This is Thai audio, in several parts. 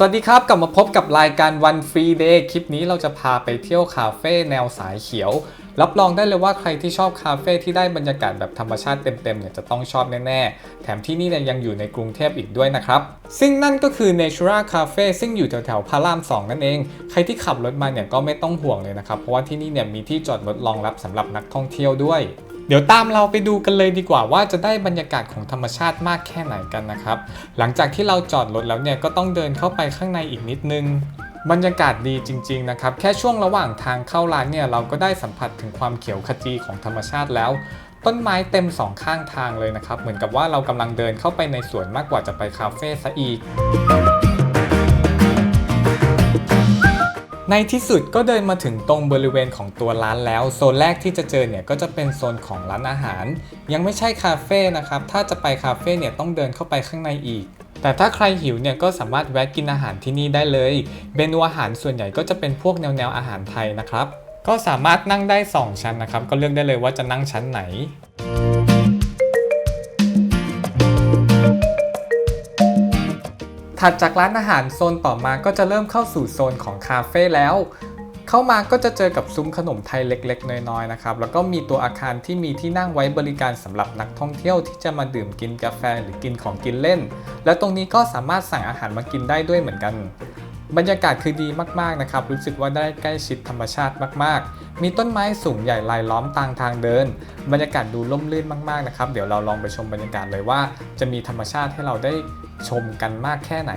สวัสดีครับ กลับมาพบกับรายการ One Free Day คลิปนี้เราจะพาไปเที่ยวคาเฟ่แนวสายเขียว รับรองได้เลยว่าใครที่ชอบคาเฟ่ที่ได้บรรยากาศแบบธรรมชาติเต็มๆเนี่ยจะต้องชอบแน่ๆ แถมที่นี่เนี่ยยังอยู่ในกรุงเทพอีกด้วยนะครับ ซึ่งนั่นก็คือ Natura Cafe ซึ่งอยู่แถวๆพระราม 2 นั่นเอง ใครที่ขับรถมาเนี่ยก็ไม่ต้องห่วงเลยนะครับ เพราะว่าที่นี่เนี่ยมีที่จอดรถรองรับสำหรับนักท่องเที่ยวด้วย เดี๋ยวตามเราไปดูกันเลยดีกว่าว่าจะได้บรรยากาศของธรรมชาติมากแค่ไหนกันนะครับ หลังจากที่เราจอดรถแล้วเนี่ยก็ต้องเดินเข้าไปข้างในอีกนิดนึงบรรยากาศดีจริง ๆ นะครับ แค่ช่วงระหว่างทางเข้าร้านเนี่ยเราก็ได้สัมผัสถึงความเขียวขจีของธรรมชาติแล้ว ต้นไม้เต็มสองข้างทางเลยนะครับ เหมือนกับว่าเรากำลังเดินเข้าไปในสวนมากกว่าจะไปคาเฟ่ซะอีก ในที่สุดก็เดินมาถึงตรงบริเวณของตัวร้านแล้ว โซนแรกที่จะเจอเนี่ยก็จะเป็นโซนของร้านอาหาร ยังไม่ใช่คาเฟ่นะครับ ถ้าจะไปคาเฟ่เนี่ยต้องเดินเข้าไปข้างในอีก แต่ถ้าใครหิวเนี่ยก็สามารถแวะกินอาหารที่นี่ได้เลยเมนูอาหารส่วนใหญ่ก็จะเป็นพวกแนวแนวๆอาหารไทยนะครับก็สามารถนั่งได้ 2 ชั้นนะครับ ก็เลือกได้เลยว่าจะนั่งชั้นไหน ถัดจากร้านอาหารโซนต่อมาก็จะเริ่มเข้าสู่โซนของคาเฟ่แล้ว เข้ามาก็จะเจอกับซุ้มขนมไทยเล็ก ๆ น้อยๆนะครับ แล้วก็มีตัวอาคารที่มีที่นั่งไว้บริการสำหรับนักท่องเที่ยวที่จะมาดื่มกินกาแฟหรือกินของกินเล่น และตรงนี้ก็สามารถสั่งอาหารมากินได้ด้วยเหมือนกัน บรรยากาศคือดีมากๆนะครับ รู้สึกว่าได้ใกล้ชิดธรรมชาติมากๆ มีต้นไม้สูงใหญ่รายล้อมตางทางเดิน บรรยากาศดูล่มลื่นมากๆนะครับ เดี๋ยวเราลองไปชมบรรยากาศเลยว่า จะมีธรรมชาติให้เราได้ชมกันมากแค่ไหน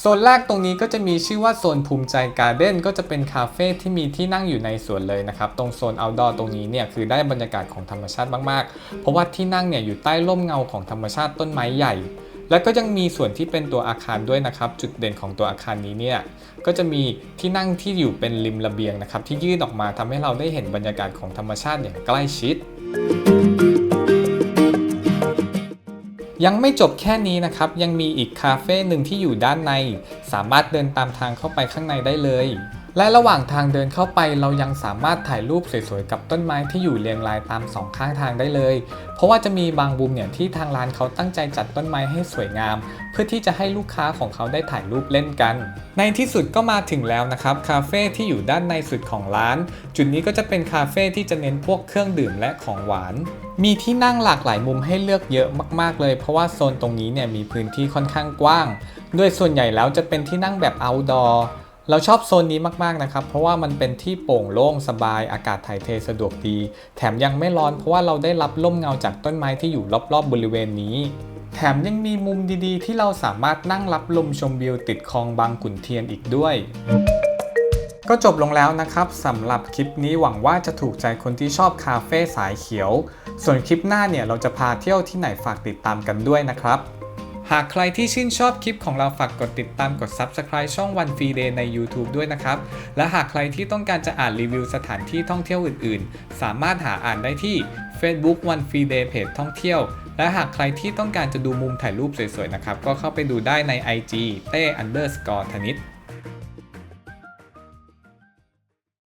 โซนแรกตรงนี้ก็จะมีชื่อว่าโซนภูมิใจการ์เด้นก็จะเป็นคาเฟ่ที่มีที่นั่งอยู่ในสวนเลยนะครับ ตรงโซน outdoor ตรงนี้เนี่ยคือได้บรรยากาศของธรรมชาติมากๆ เพราะว่าที่นั่งเนี่ยอยู่ใต้ร่มเงาของธรรมชาติต้นไม้ใหญ่ แล้วก็ยังมีส่วนที่เป็นตัวอาคารด้วยนะครับ จุดเด่นของตัวอาคารนี้เนี่ยก็จะมีที่นั่งที่อยู่เป็นริมระเบียงนะครับที่ยื่นออกมาทำให้เราได้เห็นบรรยากาศของธรรมชาติอย่างใกล้ชิด ยังไม่จบแค่นี้นะครับ ยังมีอีกคาเฟ่หนึ่งที่อยู่ด้านใน สามารถเดินตามทางเข้าไปข้างในได้เลยและระหว่างทางเดินเข้าไปเรายังสามารถถ่ายรูปสวยๆกับต้นไม้ที่อยู่เรียงรายตามสองข้างทางได้เลย เพราะว่าจะมีบางมุมเนี่ยที่ทางร้านเขาตั้งใจจัดต้นไม้ให้สวยงาม เพื่อที่จะให้ลูกค้าของเขาได้ถ่ายรูปเล่นกัน ในที่สุดก็มาถึงแล้วนะครับคาเฟ่ที่อยู่ด้านในสุดของร้าน จุดนี้ก็จะเป็นคาเฟ่ที่จะเน้นพวกเครื่องดื่มและของหวาน มีที่นั่งหลากหลายมุมให้เลือกเยอะมากๆเลย เพราะว่าโซนตรงนี้เนี่ยมีพื้นที่ค่อนข้างกว้างโดยส่วนใหญ่แล้วจะเป็นที่นั่งแบบ outdoor เราชอบโซนนี้มากๆนะครับ เพราะว่ามันเป็นที่โปร่งโล่งสบายอากาศถ่ายเทสะดวกดี แถมยังไม่ร้อนเพราะว่าเราได้รับร่มเงาจากต้นไม้ที่อยู่รอบๆบริเวณนี้ แถมยังมีมุมดีๆ ที่เราสามารถนั่งรับลมชมวิวติดคลองบางขุนเทียนอีกด้วยก็จบลงแล้วนะครับสำหรับคลิปนี้หวังว่าจะถูกใจคนที่ชอบคาเฟ่สายเขียว ส่วนคลิปหน้าเนี่ยเราจะพาเที่ยวที่ไหนฝากติดตามกันด้วยนะครับ หากใครที่ชื่นชอบคลิปของเราฝากกดติดตามกด Subscribe ช่องวันฟรีเดย์ใน YouTube ด้วยนะครับ และหากใครที่ต้องการจะอ่านรีวิวสถานที่ท่องเที่ยวอื่น ๆ สามารถหาอ่านได้ที่ Facebook วันฟรีเดย์เพจท่องเที่ยว และหากใครที่ต้องการจะดูมุมถ่ายรูปสวย ๆ นะครับ ก็เข้าไปดูได้ใน IG เต้ underscore ธนิต